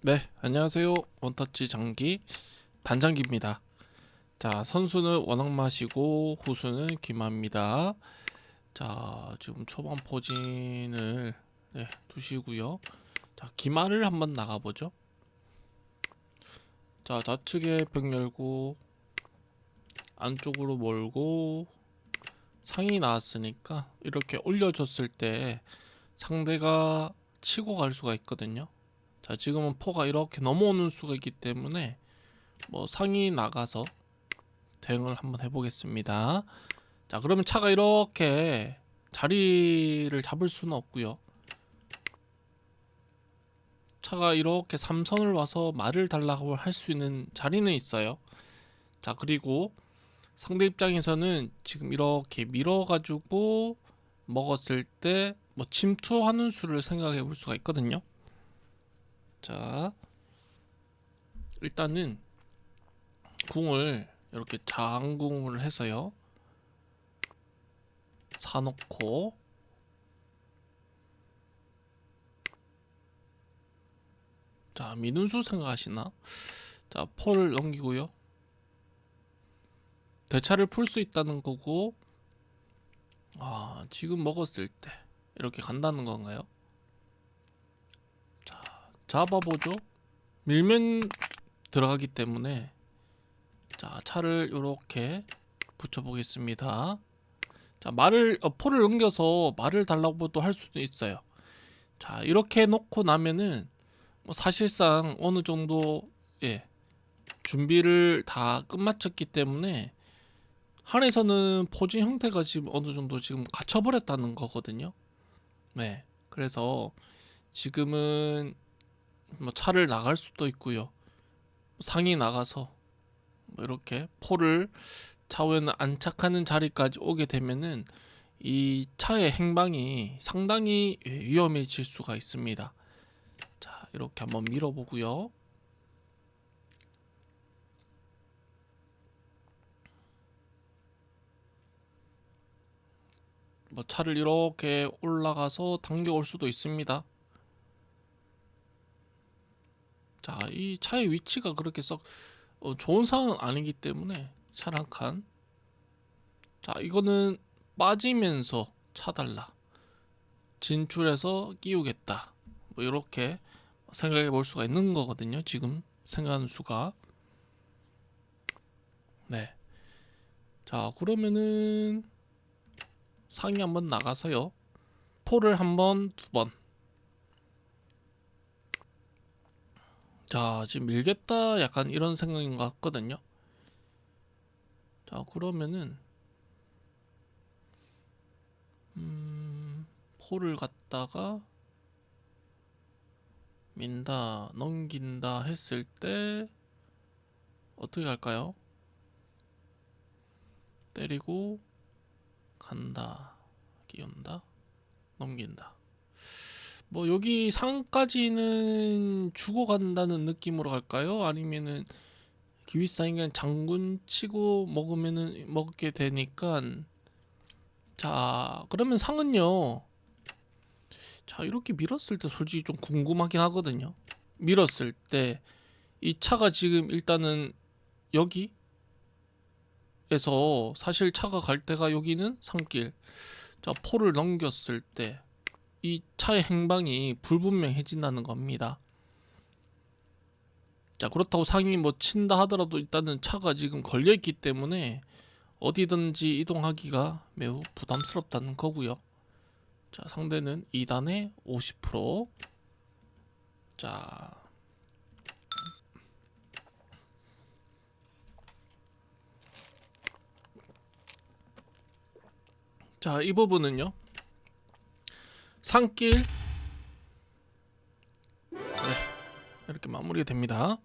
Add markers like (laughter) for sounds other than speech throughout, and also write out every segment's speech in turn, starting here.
네, 안녕하세요. 원터치 장기 단장기입니다. 자, 선수는 원앙마시고 후수는 김합니다. 자, 지금 초반 포진을 네, 두시고요. 자, 기마를 한번 나가보죠. 자, 좌측에 벽 열고 안쪽으로 몰고 상이 나왔으니까 이렇게 올려줬을 때 상대가 치고 갈 수가 있거든요. 자 지금은 포가 이렇게 넘어오는 수가 있기 때문에 뭐 상이 나가서 대응을 한번 해보겠습니다. 자 그러면 차가 이렇게 자리를 잡을 수는 없고요. 차가 이렇게 삼선을 와서 말을 달라고 할 수 있는 자리는 있어요. 자 그리고 상대 입장에서는 지금 이렇게 밀어가지고 먹었을 때 뭐 침투하는 수를 생각해 볼 수가 있거든요 자, 일단은 궁을 이렇게 장궁을 해서요. 사놓고 자, 민운수 생각하시나? 자, 포를 넘기고요. 대차를 풀 수 있다는 거고 아, 지금 먹었을 때 이렇게 간다는 건가요? 잡아보죠. 밀면 들어가기 때문에 자 차를 이렇게 붙여보겠습니다. 자 말을 어, 포를 넘겨서 말을 달라고도 할 수도 있어요. 자 이렇게 놓고 나면은 뭐 사실상 어느 정도 예 준비를 다 끝마쳤기 때문에 한에서는 포진 형태가 지금 어느 정도 지금 갇혀버렸다는 거거든요. 네 그래서 지금은 뭐 차를 나갈 수도 있고요. 상이 나가서 뭐 이렇게 포를 차후에는 안착하는 자리까지 오게 되면은 이 차의 행방이 상당히 위험해질 수가 있습니다. 자, 이렇게 한번 밀어 보고요. 뭐 차를 이렇게 올라가서 당겨올 수도 있습니다. 자, 이 차의 위치가 그렇게 썩 어, 좋은 상황은 아니기 때문에 차를 한 칸. 자, 이거는 빠지면서 차달라. 진출해서 끼우겠다. 뭐 이렇게 생각해 볼 수가 있는 거거든요. 지금 생각하는 수가. 네. 자, 그러면은 상이 한번 나가서요. 포를 한번 두 번. 자, 지금 밀겠다 약간 이런 생각인 것 같거든요. 자, 그러면은 음, 포를 갖다가 민다, 넘긴다 했을 때 어떻게 할까요? 때리고 간다, 끼운다, 넘긴다. 뭐 여기 상까지는 주고 간다는 느낌으로 갈까요? 아니면은 기위사인 그냥 장군 치고 먹으면은 먹게 되니까. 자 그러면 상은요. 자 이렇게 밀었을 때 솔직히 좀 궁금하긴 하거든요. 밀었을 때 이 차가 지금 일단은 여기 에서 사실 차가 갈 때가 여기는 산길. 자 포를 넘겼을 때 이 차의 행방이 불분명해진다는 겁니다. 자 그렇다고 상이 뭐 친다 하더라도 일단은 차가 지금 걸려 있기 때문에 어디든지 이동하기가 매우 부담스럽다는 거고요. 자 상대는 2단에 50%. 자. 자, 이 부분은요. 산길 네, 이렇게 마무리가 됩니다.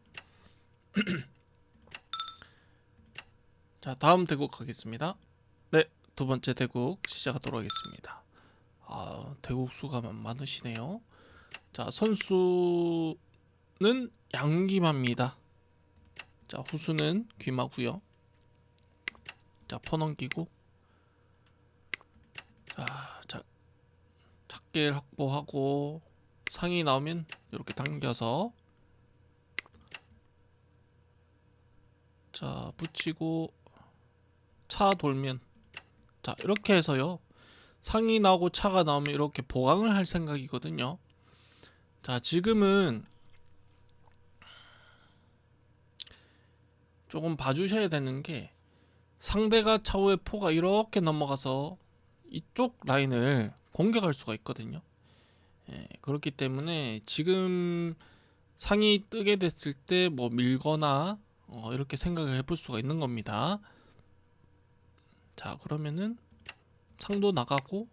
(clears throat) 자 다음 대국 가겠습니다. 네, 두 번째 대국 시작하도록 하겠습니다. 아, 대국 수가 많으시네요. 자, 선수는 양기마입니다. 자, 후수는 귀마고요. 자, 퍼 넘기고 두께를 확보하고 상이 나오면 이렇게 당겨서 자 붙이고 차 돌면 자 이렇게 해서요. 상이 나오고 차가 나오면 이렇게 보강을 할 생각이거든요. 자 지금은 조금 봐주셔야 되는 게 상대가 차후에 포가 이렇게 넘어가서 이쪽 라인을 공격할 수가 있거든요 예, 그렇기 때문에 지금 상이 뜨게 됐을 때 뭐 밀거나 어, 이렇게 생각을 해볼 수가 있는 겁니다. 자 그러면은 상도 나가고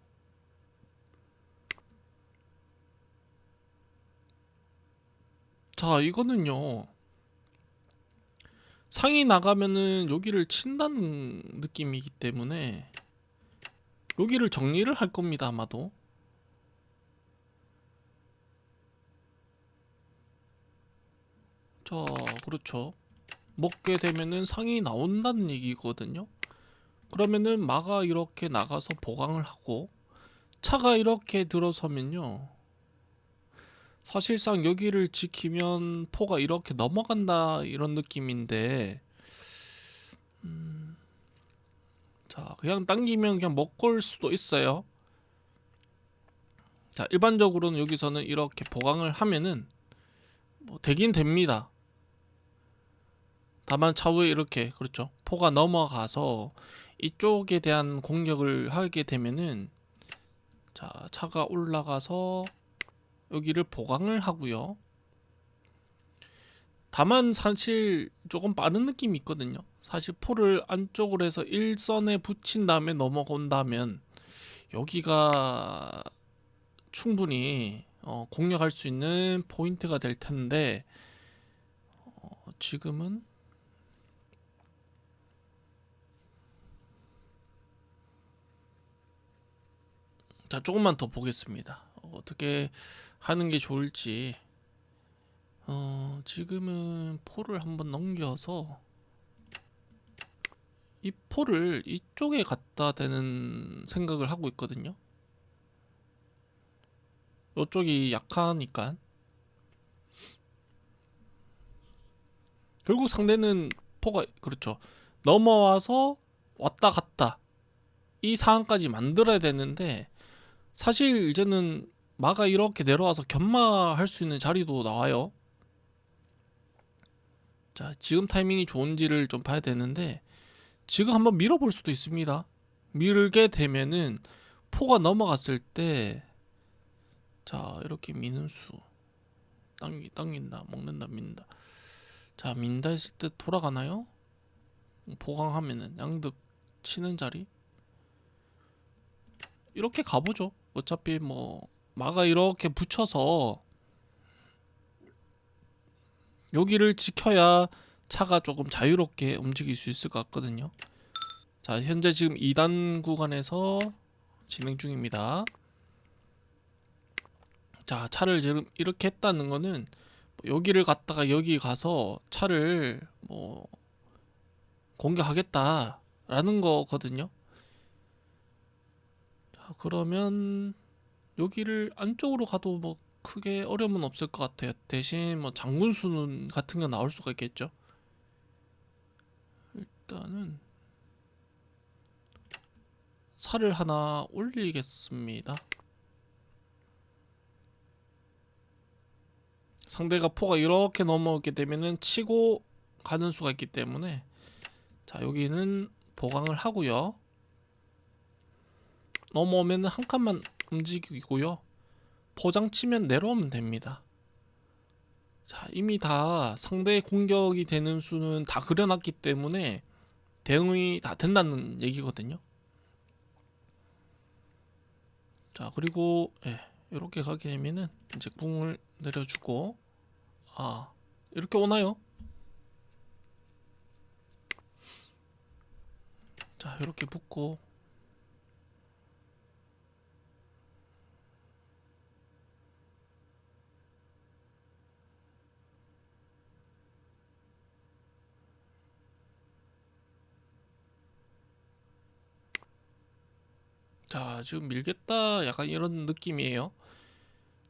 자 이거는요 상이 나가면은 여기를 친다는 느낌이기 때문에 여기를 정리를 할 겁니다 아마도 자 그렇죠 먹게 되면은 상이 나온다는 얘기거든요. 그러면은 마가 이렇게 나가서 보강을 하고 차가 이렇게 들어서면요. 사실상 여기를 지키면 포가 이렇게 넘어간다 이런 느낌인데 음, 자 그냥 당기면 그냥 먹걸 수도 있어요. 자 일반적으로는 여기서는 이렇게 보강을 하면은 뭐 되긴 됩니다. 다만 차후에 이렇게 그렇죠 포가 넘어가서 이쪽에 대한 공격을 하게 되면은 자 차가 올라가서 여기를 보강을 하고요 다만 사실 조금 빠른 느낌이 있거든요 사실 포를 안쪽으로 해서 일선에 붙인 다음에 넘어온다면 여기가 충분히 어, 공략할 수 있는 포인트가 될 텐데 어, 지금은 자, 조금만 더 보겠습니다. 어, 어떻게 하는 게 좋을지. 어, 지금은 포를 한번 넘겨서 이 포를 이쪽에 갖다 대는 생각을 하고 있거든요. 이쪽이 약하니까. 결국 상대는 포가 그렇죠. 넘어와서 왔다 갔다 이 상황까지 만들어야 되는데 사실 이제는 마가 이렇게 내려와서 견마할 수 있는 자리도 나와요. 자, 지금 타이밍이 좋은지를 좀 봐야 되는데 지금 한번 밀어볼 수도 있습니다. 밀게 되면은 포가 넘어갔을 때 자, 이렇게 미는 수 당기, 당긴다, 먹는다, 민다. 자, 민다 했을 때 돌아가나요? 보강하면은 양득 치는 자리 이렇게 가보죠. 어차피 뭐 마가 이렇게 붙여서 여기를 지켜야 차가 조금 자유롭게 움직일 수 있을 것 같거든요. 자, 현재 지금 2단 구간에서 진행 중입니다. 자, 차를 지금 이렇게 했다는 거는 뭐 여기를 갔다가 여기 가서 차를 뭐 공격하겠다라는 거거든요. 자, 그러면 여기를 안쪽으로 가도 뭐 크게 어려움은 없을 것 같아요. 대신 뭐 장군 수는 같은 거 나올 수가 있겠죠. 일단은 살을 하나 올리겠습니다. 상대가 포가 이렇게 넘어오게 되면은 치고 가는 수가 있기 때문에 자 여기는 보강을 하고요. 넘어오면 한 칸만 움직이고요. 포장 치면 내려오면 됩니다. 자, 이미 다 상대의 공격이 되는 수는 다 그려놨기 때문에 대응이 다 된다는 얘기거든요. 자, 그리고 예, 이렇게 가게 되면은 이제 궁을 내려주고 아, 이렇게 오나요? 자, 이렇게 붙고 자, 지금 밀겠다 약간 이런 느낌이에요.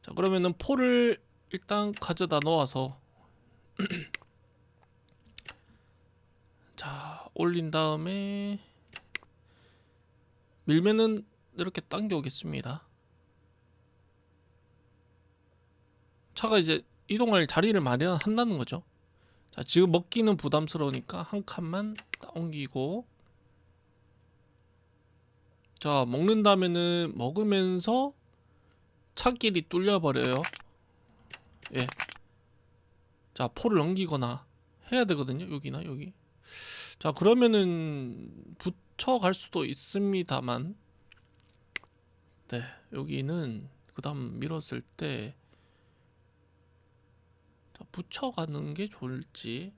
자, 그러면은 포를 일단 가져다 놓아서 (clears throat) 자 올린 다음에 밀면은 이렇게 당겨 오겠습니다. 차가 이제 이동할 자리를 마련한다는 거죠. 자 지금 먹기는 부담스러우니까 한 칸만 딱 옮기고 자 먹는다면은 먹으면서 차길이 뚫려 버려요. 예. 자 포를 넘기거나 해야 되거든요. 여기나 여기. 자 그러면은 붙여갈 수도 있습니다만 네 여기는 그 다음 밀었을 때 자, 붙여가는 게 좋을지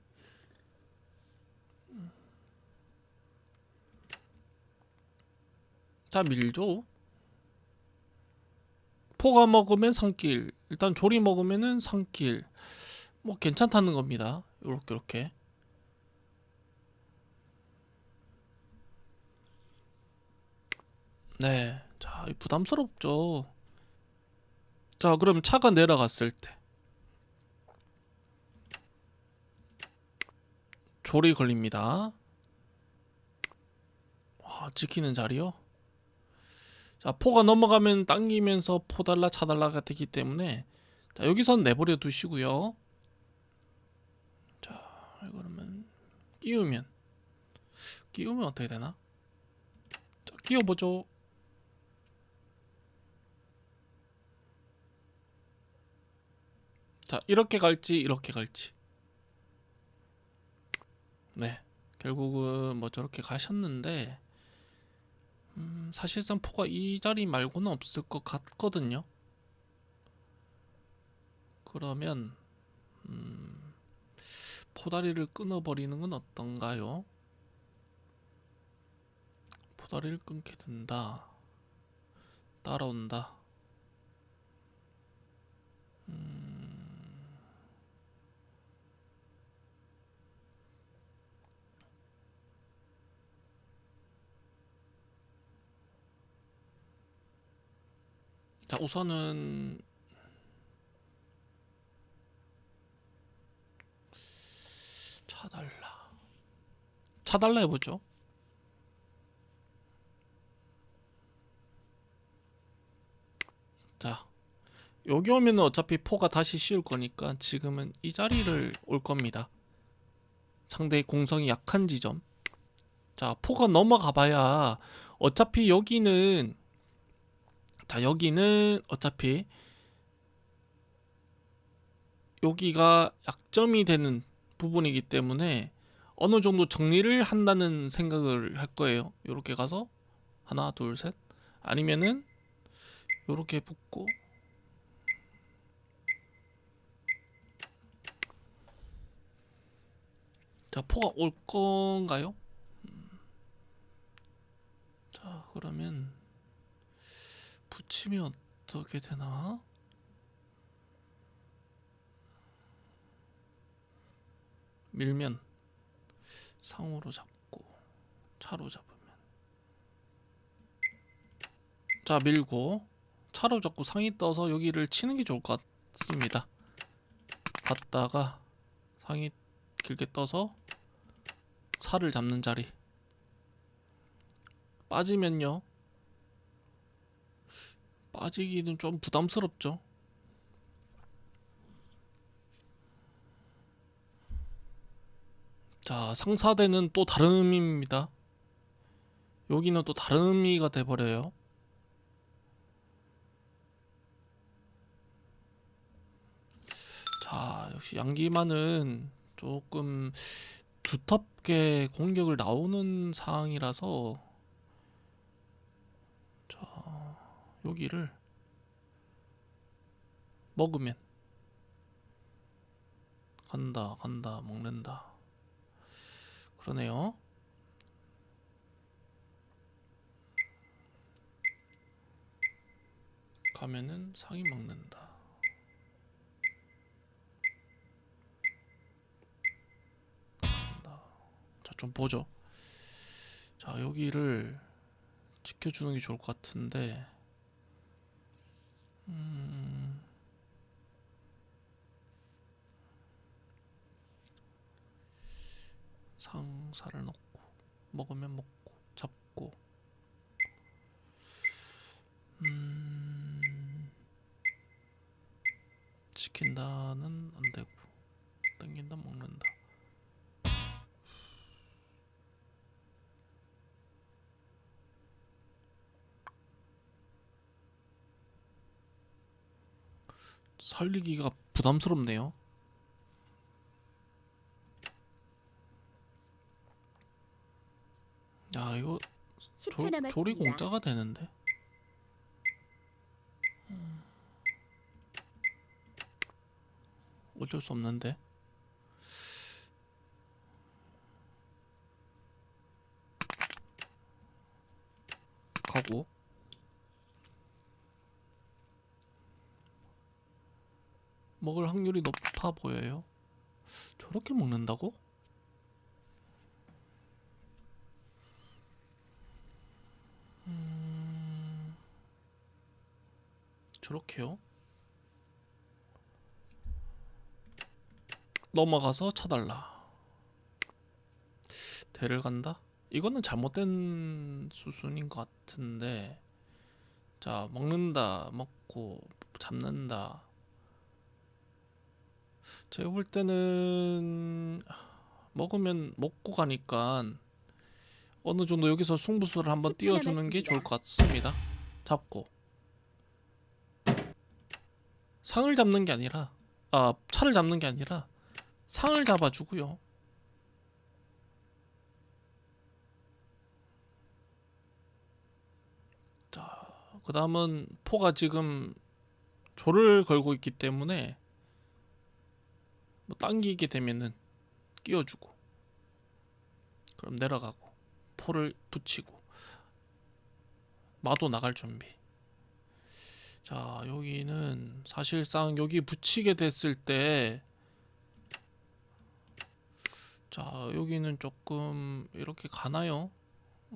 자 밀죠 포가 먹으면 산길 일단 조리 먹으면은 산길 뭐 괜찮다는 겁니다 요렇게 요렇게 네. 자, 이 부담스럽죠. 자, 그럼 차가 내려갔을 때 조리 걸립니다. 와, 지키는 자리요? 자, 포가 넘어가면 당기면서 포달라 차달라가 되기 때문에 자, 여기선 내버려 두시고요. 자, 그러면 끼우면 끼우면 어떻게 되나? 자, 끼워보죠. 자, 이렇게 갈지 이렇게 갈지. 네. 결국은 뭐 저렇게 가셨는데 음, 사실상 포가 이 자리 말고는 없을 것 같거든요. 그러면 음, 포다리를 끊어버리는 건 어떤가요? 포다리를 끊게 된다. 따라온다. 자, 우선은 차달라. 차달라 해보죠. 자, 여기 오면은 어차피 포가 다시 씌울 거니까 지금은 이 자리를 올 겁니다. 상대의 공성이 약한 지점. 자, 포가 넘어가 봐야 어차피 여기는 자, 여기는 어차피 여기가 약점이 되는 부분이기 때문에 어느 정도 정리를 한다는 생각을 할 거예요. 이렇게 가서 하나, 둘, 셋. 아니면은 요렇게 붙고 자, 포가 올 건가요? 음. 자, 그러면 붙이면 어떻게 되나? 밀면 상으로 잡고 차로 잡으면. 자 밀고 차로 잡고 상이 떠서 여기를 치는 게 좋을 것 같습니다. 갔다가 상이 길게 떠서 살을 잡는 자리. 빠지면요 빠지기는 좀 부담스럽죠. 자, 상사대는 또 다른 의미입니다. 여기는 또 다른 의미가 돼버려요. 자, 역시 양기만은 조금 두텁게 공격을 나오는 상황이라서 자, 여기를 먹으면 간다 간다 먹는다. 그러네요. 가면은 상이 먹는다. 자좀 보죠. 자 여기를 지켜주는 게 좋을 것 같은데 음. 상 살을 넣고 먹으면 먹고 잡고 살리기가 부담스럽네요. 야 이거 10초 조. 조리 공짜가 되는데. 음. 어쩔 수 없는데. 가고. 먹을 확률이 높아 보여요. 저렇게 먹는다고? 음, 저렇게요? 넘어가서 쳐달라. 대를 간다? 이거는 잘못된 수순인 것 같은데. 자, 먹는다, 먹고, 잡는다. 제가 볼 때는 먹으면 먹고 가니까 어느 정도 여기서 승부수를 한번 10초 띄워주는 게. 좋을 것 같습니다. 잡고 상을 잡는 게 아니라 아 차를 잡는 게 아니라 상을 잡아주고요. 자, 그 다음은 포가 지금 조를 걸고 있기 때문에 뭐 당기게 되면은 끼워주고 그럼 내려가고 포를 붙이고 마도 나갈 준비 자 여기는 사실상 여기 붙이게 됐을 때 자 여기는 조금 이렇게 가나요?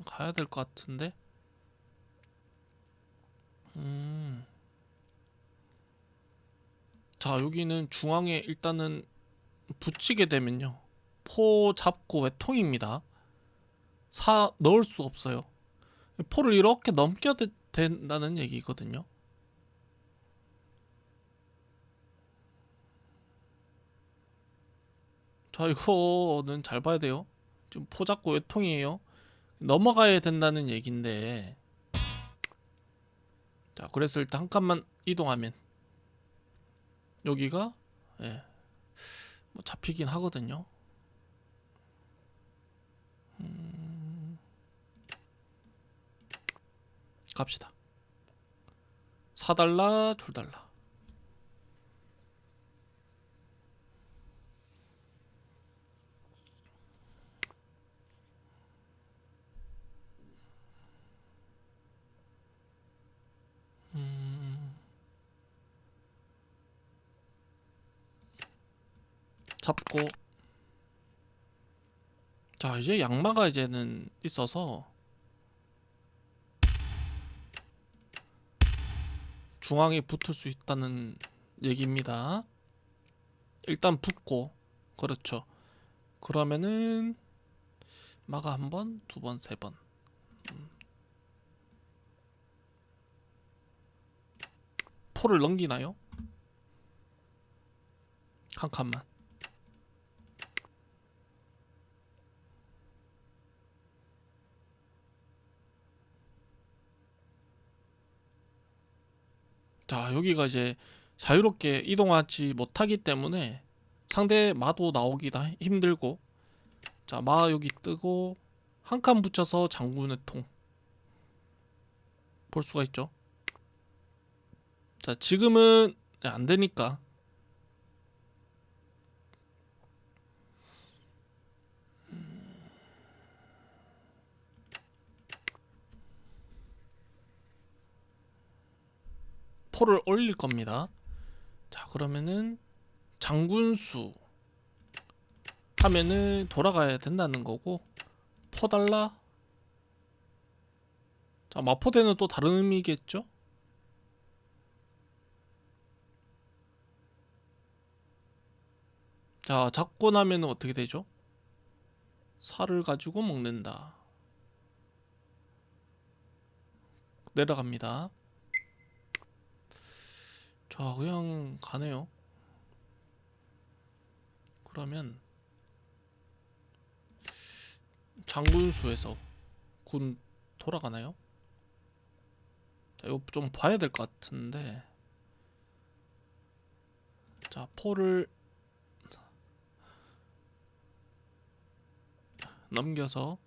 가야 될 것 같은데 음. 자 여기는 중앙에 일단은 붙이게 되면요. 포 잡고 외통입니다. 사 넣을 수 없어요. 포를 이렇게 넘겨야 되- 된다는 얘기거든요. 자 이거는 잘 봐야 돼요. 지금 포 잡고 외통이에요. 넘어가야 된다는 얘긴데. 자 그랬을 때 한 칸만 이동하면 여기가 예. 뭐 잡히긴 하거든요. 음, 갑시다. 사달라, 줄달라. 음, 잡고 자 이제 양마가 이제는 있어서 중앙에 붙을 수 있다는 얘기입니다. 일단 붙고 그렇죠. 그러면은 마가 한 번, 두 번, 세 번. 음. 포를 넘기나요? 한 칸만. 자, 여기가 이제 자유롭게 이동하지 못하기 때문에 상대 마도 나오기가 힘들고 자, 마 여기 뜨고 한 칸 붙여서 장군의 통 볼 수가 있죠. 자, 지금은 안 되니까 포를 올릴 겁니다. 자, 그러면은 장군수 하면은 돌아가야 된다는 거고 포 달라. 자, 마포대는 또 다른 의미겠죠? 자, 잡고 나면은 어떻게 되죠? 살을 가지고 먹는다. 내려갑니다. 자, 그냥 가네요. 그러면 장군수에서 군 돌아가나요? 자, 이거 좀 봐야 될 것 같은데. 자, 포를 넘겨서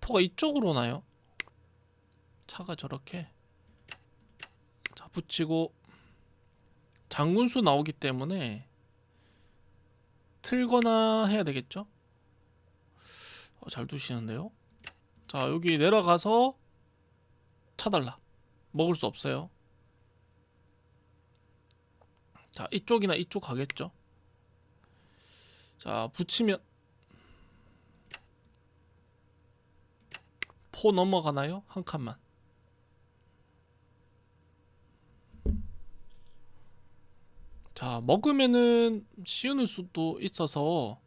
포가 이쪽으로 오나요? 차가 저렇게 자 붙이고 장군수 나오기 때문에 틀거나 해야 되겠죠? 어, 잘 두시는데요? 자 여기 내려가서 차달라 먹을 수 없어요 자 이쪽이나 이쪽 가겠죠? 자 붙이면 포 넘어가나요? 한 칸만. 자, 먹으면은 씌우는 수도 있어서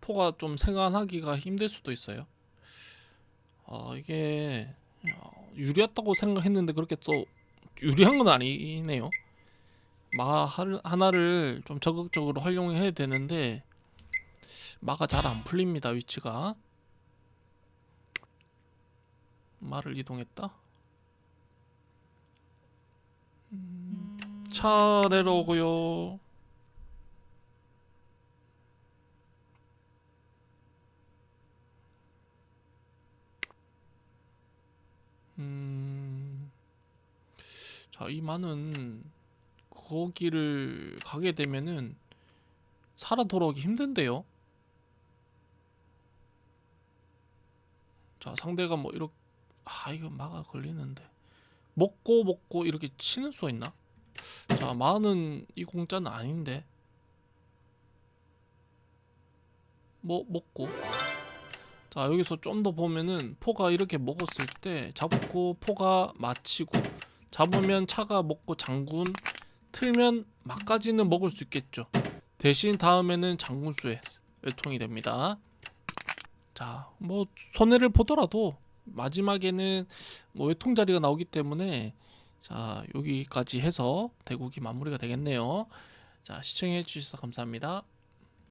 포가 좀 생각하기가 힘들 수도 있어요. 어, 이게 어, 유리했다고 생각했는데 그렇게 또 유리한 건 아니네요. 마 할- 하나를 좀 적극적으로 활용해야 되는데 마가 잘 안 풀립니다 위치가 마를 이동했다 음, 차례로고요. 음, 자, 이 마는 거기를 가게 되면은 살아 돌아오기 힘든데요. 자 상대가 뭐 이렇게 아 이거 마가 걸리는데 먹고 먹고 이렇게 치는 수가 있나? 자 마는 이 공짜는 아닌데. 뭐 먹고. 자 여기서 좀 더 보면은 포가 이렇게 먹었을 때 잡고 포가 마치고 잡으면 차가 먹고 장군 틀면 막까지는 먹을 수 있겠죠. 대신 다음에는 장군수에 외통이 됩니다. 자, 뭐 손해를 보더라도 마지막에는 뭐 외통 자리가 나오기 때문에 자, 여기까지 해서 대국이 마무리가 되겠네요. 자, 시청해 주셔서 감사합니다.